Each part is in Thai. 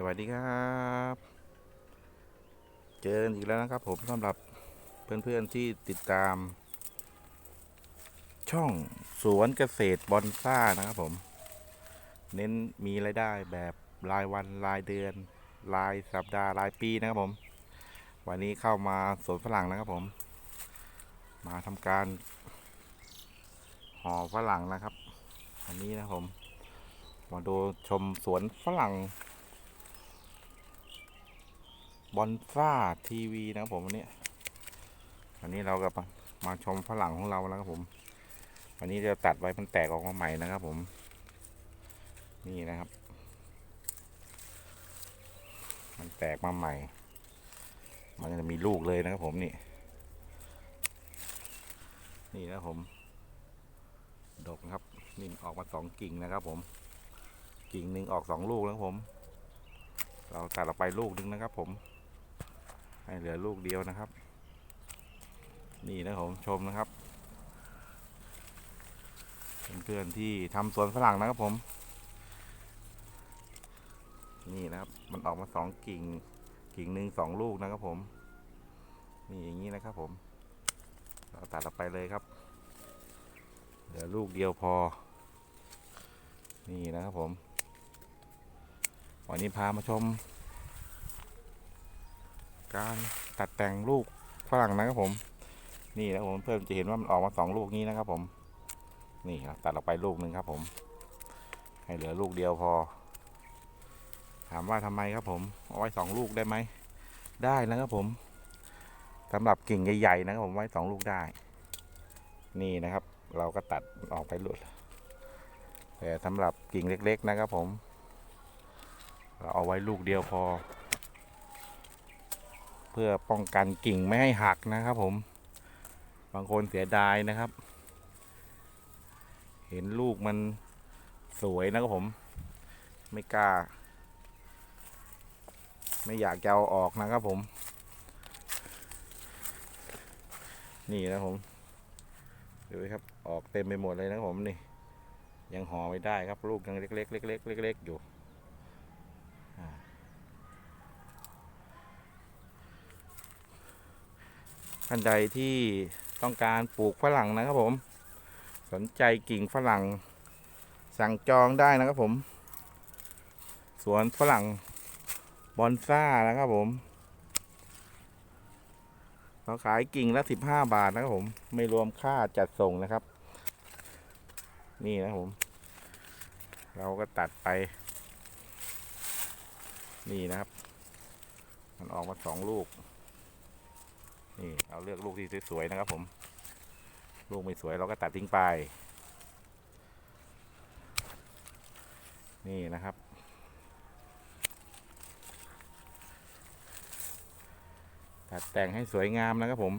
สวัสดีครับ เจอกันอีกแล้วนะครับ ผมสำหรับเพื่อนๆที่ติดตาม ช่องสวนเกษตรบอนซ่านะครับผม เน้นมีรายได้แบบรายวันรายเดือน รายสัปดาห์รายปีนะครับผม วันนี้เข้ามาสวนฝรั่งนะครับผม มาทำการห่อฝรั่งนะครับ อันนี้นะครับผม มาดูชมสวนฝรั่ง บอนซ่าทีวีนะครับผมวันนี้วันนี้เราก็มามาชมฝรั่งของเราแล้วครับผมวันนี้จะตัดไว้มันแตกออกมาใหม่นะครับผม นี่นะครับ มันแตกมาใหม่ มันจะมีลูกเลยนะครับผมนี่ นี่นะผม ดกนะครับนี่ออกมาสองกิ่งนะครับผม กิ่งหนึ่งออกสองลูกแล้วครับผม เราตัดออกไปลูกหนึ่งนะครับผม ให้เหลือลูกเดียวนะครับ นี่นะผมชมนะครับเพื่อนๆที่ทำสวนฝรั่งนะครับผม นี่นะครับมันออกมาสองกิ่ง กิ่งหนึ่งสองลูกนะครับผม นี่อย่างนี้นะครับผม เราตัดออกไปเลยครับ เหลือลูกเดียวพอ นี่นะครับผม วันนี้พามาชม การตัดแต่งลูกฝรั่งนะครับผม นี่นะครับผมเพื่อนจะเห็นว่ามันออกมาสองลูกนี้นะครับผม นี่ครับตัดออกไปลูกหนึ่งครับผม ให้เหลือลูกเดียวพอ ถามว่าทำไมครับผมเอาไว้สองลูกได้ไหม ได้นะครับผมสำหรับกิ่งใหญ่ๆนะครับผมไว้สองลูกได้ นี่นะครับ เราก็ตัดออกไปหลุดแต่สำหรับกิ่งเล็ก ๆ นะครับผม เราเอาไว้ลูกเดียวพอ พื่อป้องกันกิ่งไม่ให้หักนะครับผม บางคนเสียดายนะครับ เห็นลูกมันสวยนะครับผม ไม่กล้า ไม่อยากจะเอาออกนะครับผม นี่นะผมดูครับออกเต็มไปหมดเลยนะครับผมนี่ ยังห่อไม่ได้ครับลูกยังเล็กๆเล็กๆเล็กๆอยู่ ท่านใดที่ต้องการปลูกฝรั่งนะครับผม สนใจกิ่งฝรั่ง สั่งจองได้นะครับผม สวนฝรั่งบอนซ่านะครับผมเราขายกิ่งละสิบห้าบาทนะครับผม ไม่รวมค่าจัดส่งนะครับ นี่นะผม เราก็ตัดไป นี่นะครับ มันออกมาสองลูก นี่เราเลือกลูกที่สวยๆนะครับ ผม ลูกไม่สวยเราก็ตัดทิ้งไป นี่นะครับ ตัดแต่งให้สวยงามนะครับผม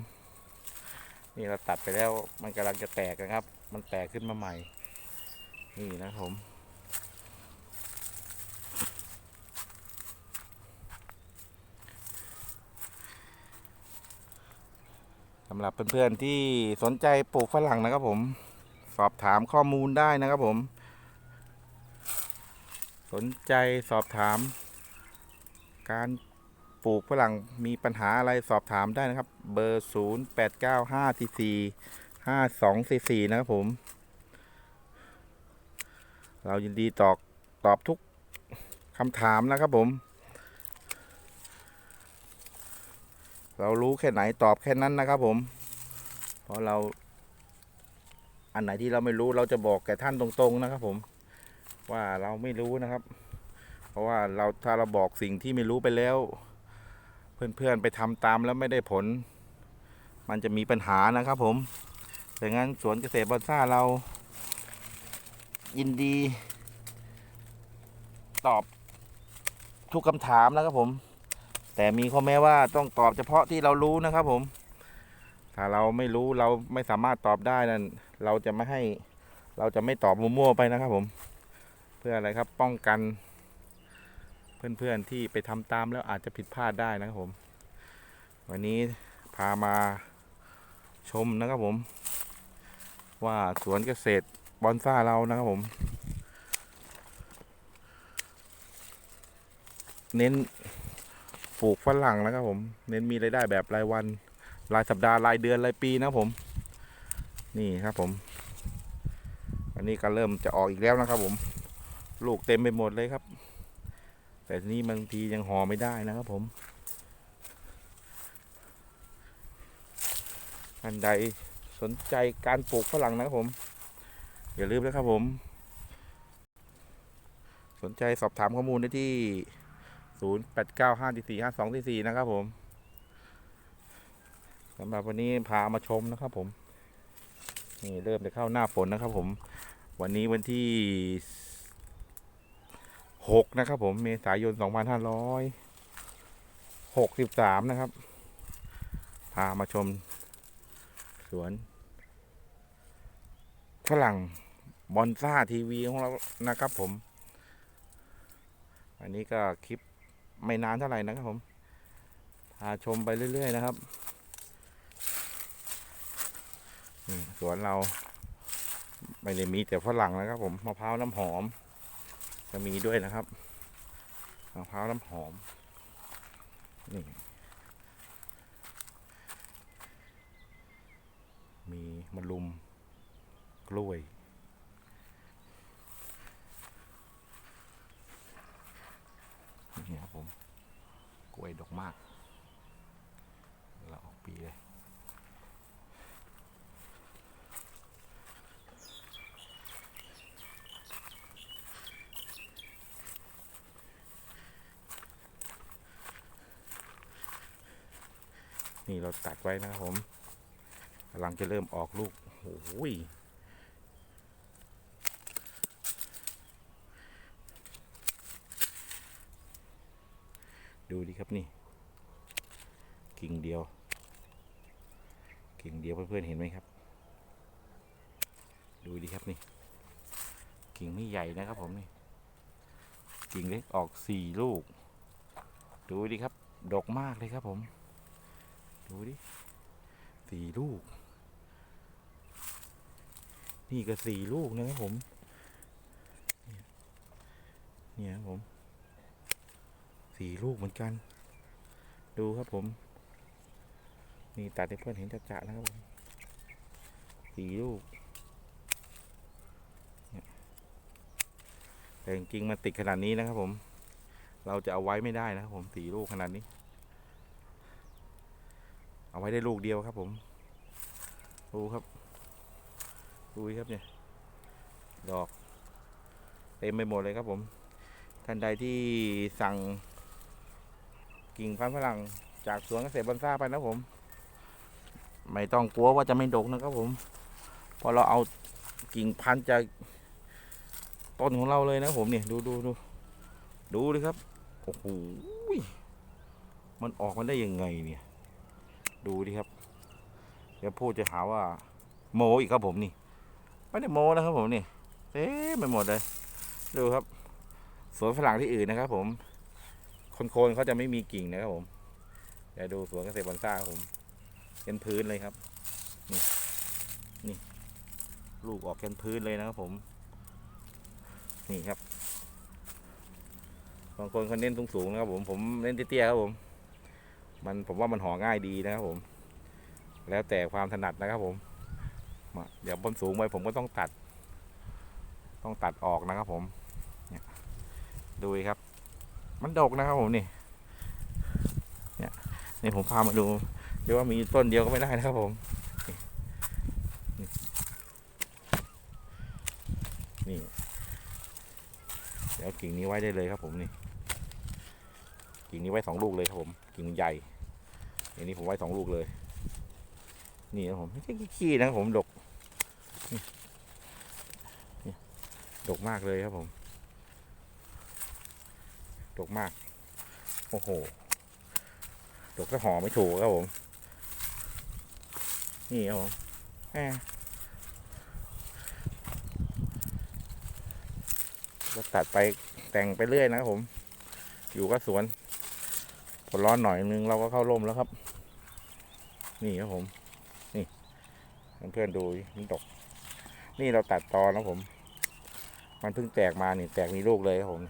นี่เราตัดไปแล้วมันกำลังจะแตกนะครับ มันแตกขึ้นมาใหม่ นี่นะครับผมำหรับเพื่อนๆที่สนใจปลูกฝรั่งนะครับผม สอบถามข้อมูลได้นะครับผม สนใจสอบถาม การปลูกฝรั่งมีปัญหาอะไรสอบถามได้นะครับ เบอร์ 0 8 9 5 4 4 5 2 4 4 นะครับผม เรายินดีตอบตอบทุกคำถามนะครับผม เรารู้แค่ไหนตอบแค่นั้นนะครับผม เพราะเรา อันไหนที่เราไม่รู้เราจะบอกแก่ท่านตรงๆนะครับผม ว่าเราไม่รู้นะครับ เพราะว่าเราถ้าเราบอกสิ่งที่ไม่รู้ไปแล้ว เพื่อนๆไปทำตามแล้วไม่ได้ผล มันจะมีปัญหานะครับผมดังนั้นสวนเกษตรบอนซ่าเรา ยินดี ตอบทุกคำถามนะครับผม แต่มีข้อแม้ว่าต้องตอบเฉพาะที่เรารู้นะครับผม ถ้าเราไม่รู้เราไม่สามารถตอบได้นั่นเราจะไม่ให้เราจะไม่ตอบมั่วๆไปนะครับผม เพื่ออะไรครับป้องกัน เพื่อนๆที่ไปทำตามแล้วอาจจะผิดพลาดได้นะครับผม วันนี้พามาชมนะครับผม ว่าสวนเกษตรบอนซ่าเรานะครับผม เน้น ปลูกฝรั่งนะครับผม เน้นมีรายได้แบบรายวัน รายสัปดาห์รายเดือนรายปีนะผม นี่ครับผม อันนี้ก็เริ่มจะออกอีกแล้วนะครับ ผม ลูกเต็มไปหมดเลยครับ แต่ทีนี้บางทียังห่อไม่ได้นะครับผมอันใดสนใจการปลูกฝรั่งนะครับผม อย่าลืมนะครับผม สนใจสอบถามข้อมูลได้ที่ 0 8 9 5 4 5 2 4 4นะครับผมสำหรับวันนี้พามาชมนะครับผม นี่เริ่มจะเข้าหน้าฝนนะครับผม วันนี้วันที่6นะครับผม เมษายน2563นะครับ พามาชม สวนฝรั่งบอนซ่าทีวีของเรานะครับผม อันนี้ก็คลิป ไม่นานเท่าไหร่นะครับผมพาชมไปเรื่อยๆนะครับสวนเรา ไม่ได้มีแต่ฝรั่งนะครับ ผมมะพร้าวน้ำหอม จะมีด้วยนะครับมะพร้าวน้ำหอมนี่มีมะลุมกล้วย นี่ครับผม ก ล้วยดกมาก เราออกปีเลย นี่เราตัดไว้นะครับผมกำลังจะเริ่มออกลูกโอ้ย ดูดิครับนี่ กิ่งเดียว กิ่งเดียวเพื่อนๆเห็นไหมครับ ดูดิครับนี่ กิ่งไม่ใหญ่นะครับผมนี่ กิ่งเล็กออกสี่ลูก ดูดิครับ ดกมากเลยครับผม ดูดิสี่ลูก นี่ก็สี่ลูกนะครับผม เนี่ยครับผม สี่ลูกเหมือนกัน ดูครับผม นี่ตัดให้เพื่อนเห็นจะๆนะครับผมสี่ลูกแต่จริงๆมันติดขนาดนี้นะครับผม เราจะเอาไว้ไม่ได้นะครับผมสี่ลูกขนาดนี้ เอาไว้ได้ลูกเดียวครับ ผมดูครับดูครับเนี่ย ดอก เต็มไปหมดเลยครับผม ท่านใดที่สั่ง กิ่งพันธุ์ฝรั่งจากสวนเกษตรบอนซ่าไปนะผม ไม่ต้องกลัวว่าจะไม่ดกนะครับผม พอเราเอากิ่งพันธุ์จากต้นของเราเลยนะผมเนี่ยดูดูดูดูดิครับโอ้โหมันออกมาได้ยังไงเนี่ย ดูดิครับเดี๋ยวพูดจะหาว่า โมอีกครับผมนี่ไม่ได้โมนะครับผมนี่เอ๊ะไปหมดเลยดูครับสวนฝรั่งที่อื่นนะครับผม โคนๆเขาจะไม่มีกิ่งนะครับผมเดี๋ยวดูสวนเกษตรบอนซ่าครับผม เป็นพื้นเลยครับ นี่นี่ ลูกออกเป็นพื้นเลยนะครับผม นี่ครับบางคนเขาเน้นสูงๆนะครับผมผมเน้นเตี้ยๆครับผม มันผมว่ามันห่อง่ายดีนะครับผม แล้วแต่ความถนัดนะครับผมมาเดี๋ยวบนสูงไปผมก็ต้องตัด ต้องตัดออกนะครับผมดูครับ มันดกนะครับผมนี่ เนี่ยนี่ผมพามาดูเดี๋ยวว่ามีต้นเดียวก็ไม่ได้นะครับผมนี่ เดี๋ยวกิ่งนี้ไว้ได้เลยครับผมนี่ กิ่งนี้ไว้สองลูกเลยครับผม กิ่งใหญ่อย่างนี้ผมไว้สองลูกเลย นี่ครับผมไม่ใช่ขี้นะผมดกนี่นี่ดกมากเลยครับผม ดกมาก โอ้โห ดกก็ห่อไม่ถูกครับผม นี่ครับผมแหมก็ตัดไปแต่งไปเรื่อยนะครับผม อยู่ก็สวนพอร้อนหน่อยนึงเราก็เข้าร่มแล้วครับ นี่ครับผม นี่เพื่อนๆดูมันดกนี่เราตัดตอนะผม มันเพิ่งแตกมานี่แตกมีลูกเลยครับผม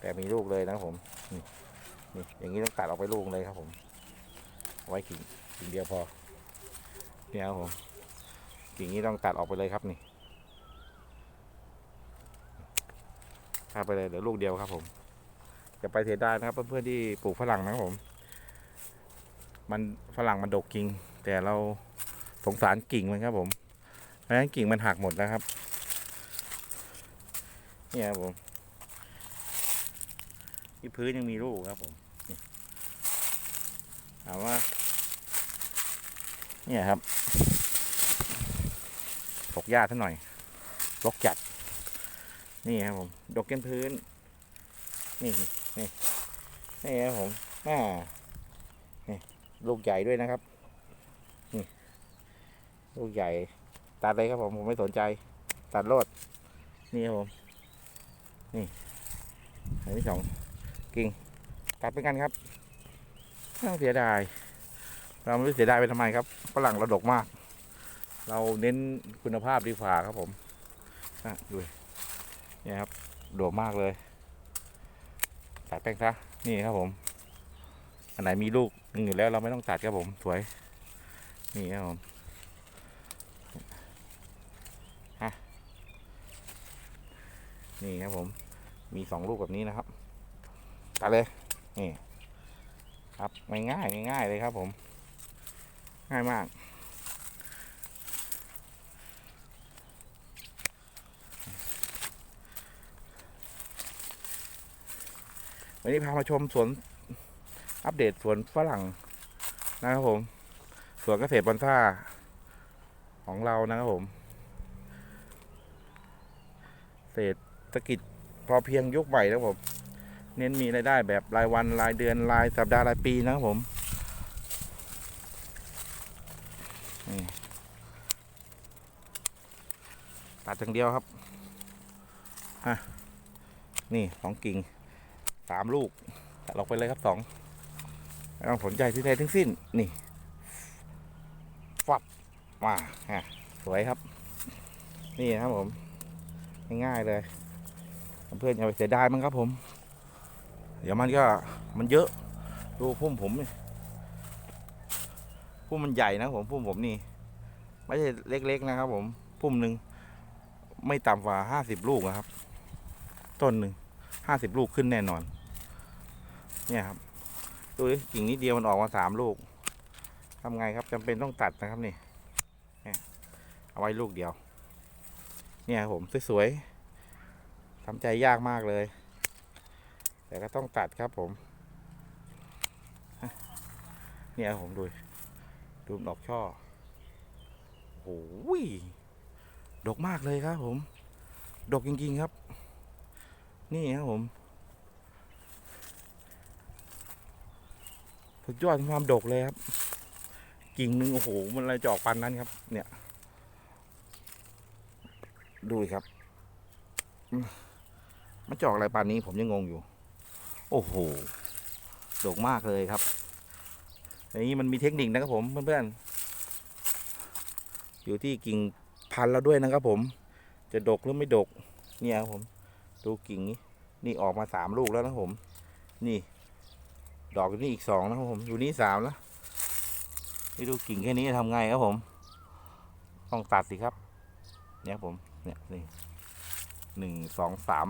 แต่มีลูกเลยนะครับผมนี่นี่อย่างนี้ต้องตัดออกไปลูกเลยครับผม ไว้กิ่งกิ่งเดียวพอเนี่ยครับผมกิ่งนี้ต้องตัดออกไปเลยครับนี่ตัดไปเลยเหลือลูกเดียวครับผม จะไปเสียดายนะครับเพื่อนๆที่ปลูกฝรั่งนะครับผม มันฝรั่งมันดกกิ่งแต่เราสงสารกิ่งมันครับผมเพราะฉะนั้นกิ่งมันหักหมดแล้วครับ เนี่ยครับผม ที่พื้นยังมีลูกครับผมถามว่า เนี่ยครับตกหญ้าท่าหน่อยรกจัด นี่ครับผมดกเก้นพื้น นี่นี่นี่ครับผมอ่านี่ลูกใหญ่ด้วยนะครับ นี่ ลูกใหญ่ตัดเลยครับผม ผมไม่สนใจ ตัดโลดนี่ครับผม นี่อันที่สอง กิ่งตัดไปกันครับต้องเสียดาย เราไม่เสียดายไปทำไมครับฝรั่งเราดกมาก เราเน้นคุณภาพดีกว่าครับผมอะดูเนี่ยครับดกมากเลยตัดแป้งซะนี่ครับผม อันไหนมีลูกอยู่แล้วเราไม่ต้องตัดครับผมสวย นี่ครับผมนี่ครับผม มีสองลูกแบบนี้นะครับ ตัดเลย นี่ครับง่ายๆง่ายๆเลยครับผม ง่ายมาก วันนี้พามาชมสวนอัปเดตสวนฝรั่งนะครับผม สวนเกษตรบอนซ่าของเรานะครับผมเศรษฐกิจพอเพียงยุคใหม่นะครับผม เน้นมีรายได้แบบรายวันรายเดือนรายสัปดาห์รายปีนะครับผมนี่ตัดอย่างเดียวครับฮะนี่สองกิ่งสามลูกตัดออกไปเลยครับสองไม่ต้องสนใจที่ใดทั้งสิ้นนี่ฟับมาฮะสวยครับ นี่นะครับผมง่ายๆเลย เพื่อนอย่าไปเสียดายมันครับผม เดี๋ยวมันก็มันเยอะ ดูพุ่มผมนี่พุ่มมันใหญ่นะผมพุ่มผมนี่ ไม่ใช่เล็ก ๆ นะครับ ผมพุ่มหนึ่งไม่ต่ำกว่าห้าสิบลูกนะครับ ต้นหนึ่งห้าสิบลูกขึ้นแน่นอน เนี่ยครับ ดูดิกิ่งนิดเดียวมันออกมาสามลูกทำไงครับจำเป็นต้องตัดนะครับนี่เนี่ยเอาไว้ลูกเดียว เนี่ยครับผมสวยๆทำใจยากมากเลย แต่ก็ต้องตัดครับผม เนี่ยผมดู ดูดอกช่อโอ้โหดกมากเลยครับผม ดกจริงๆครับ นี่ครับผมสุดยอดความดกเลยครับ กิ่งหนึ่งโอ้โห มันอะไรจะออกปันนั้นครับ เนี่ย ดูครับ มันจะออกอะไรปานนี้ผมยังงงอยู่ โอ้โหดกมากเลยครับอันนี้มันมีเทคนิคนะครับผมเพื่อนๆอยู่ที่กิ่งพันธุ์เราด้วยนะครับผม จะดกหรือไม่ดกเนี่ยครับผมดูกิ่งนี้นี่ออกมาสามลูกแล้วนะผม นี่ ดอกนี่อีกสองนะครับผม อยู่นี่สามแล้วนี่ดูกิ่งแค่นี้จะทำไงครับผม ต้องตัดสิครับ เนี่ยครับผม เนี่ยนี่หนึ่งสองสาม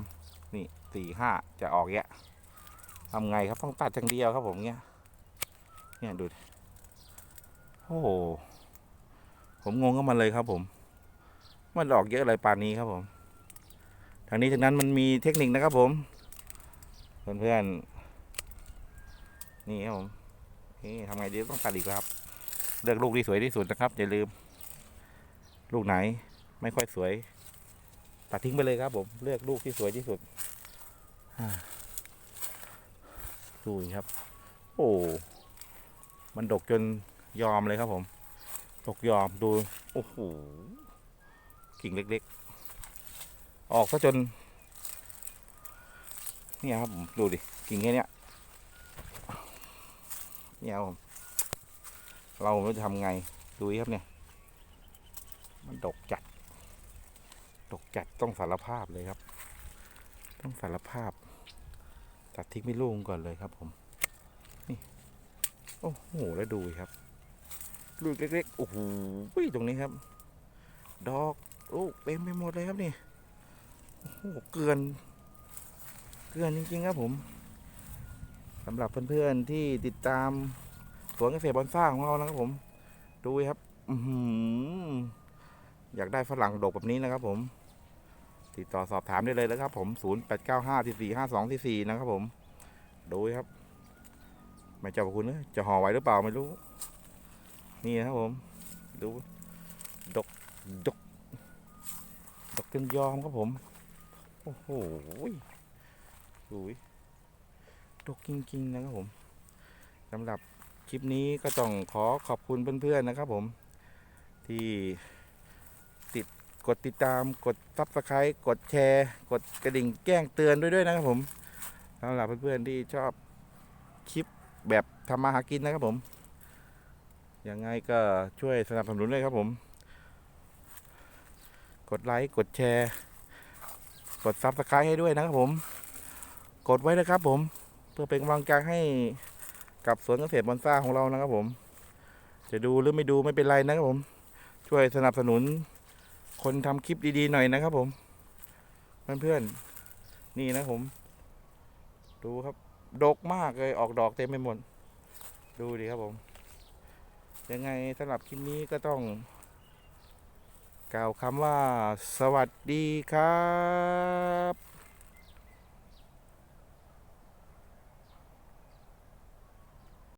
นี่สี่ห้าจะออกแยะ ทำไงครับต้องตัดอย่างเดียวครับผมเนี้ยเนี่ยดูโอ้โหผมงงกับมันเลยครับ ผม มันออกเยอะอะไรป่านนี้ครับผมทางนี้ทางนั้นมันมีเทคนิคนะครับผม เพื่อนๆนี่ครับผมนี่ทำไงดีต้องตัดอีกครับ เลือกลูกที่สวยที่สุดนะครับอย่าลืม ลูกไหนไม่ค่อยสวย ตัดทิ้งไปเลยครับผม เลือกลูกที่สวยที่สุด ดูสิครับ โอ้มันดกจนยอมเลยครับผม ดกยอมดู โอ้โห กิ่งเล็กๆ ออกซะจน เนี่ยครับผมดูดิ กิ่งแค่นี้เนี่ยครับผม เราไม่รู้จะทำไง ดูดิครับเนี่ย มันดกจัด ดกจัดต้องสารภาพเลยครับ ต้องสารภาพ ตัดทิ้งไม่ลูกก่อนเลยครับ ผม นี่ โอ้โห แล้วดูครับ ลูกเล็กๆ โอ้โหตรงนี้ครับ ดอกลูกเต็มไปหมดเลยครับนี่ โอ้โห เกลือน เกลือนจริงๆครับผมสำหรับเพื่อนๆที่ติดตามสวนเกษตรบอนซ่าของเรานะครับผม ดูครับ อือหืออยากได้ฝรั่งดกแบบนี้นะครับผม ติดต่อสอบถามได้เลยนะครับ ผม 0 8 9 5 4 4 5 2 4 4 นะครับผม ดูครับ ไม่เจ้าพระคุณนะจะห่อไหวหรือเปล่าไม่รู้ นี่นะครับผม ดู ดก ดก ดกจนยอมครับผม โอ้โหดูดกจริงๆนะครับผมสำหรับคลิปนี้ก็ต้องขอขอบคุณเพื่อนๆนะครับผมที่ กดติดตามกดซับสไครต์กดแชร์ กดกระดิ่งแจ้งเตือนด้วยด้วยนะครับผมสำหรับเพื่อนๆที่ชอบคลิปแบบทำมาหากินนะครับผมยังไงก็ช่วยสนับสนุนเลยครับผม กดไลค์กดแชร์ กดซับสไครต์ให้ด้วยนะครับผม กดไว้นะครับผม เพื่อเป็นกำลังใจให้กับสวนเกษตรบอนซ่าของเรานะครับผม จะดูหรือไม่ดูไม่เป็นไรนะครับผม ช่วยสนับสนุน คนทำคลิปดีๆหน่อยนะครับผม เพื่อนๆ นี่นะผม ดูครับ ดกมากเลยออกดอกเต็มไปหมด ดูดีครับผม ยังไงสำหรับคลิปนี้ก็ต้อง กล่าวคำว่าสวัสดีครับ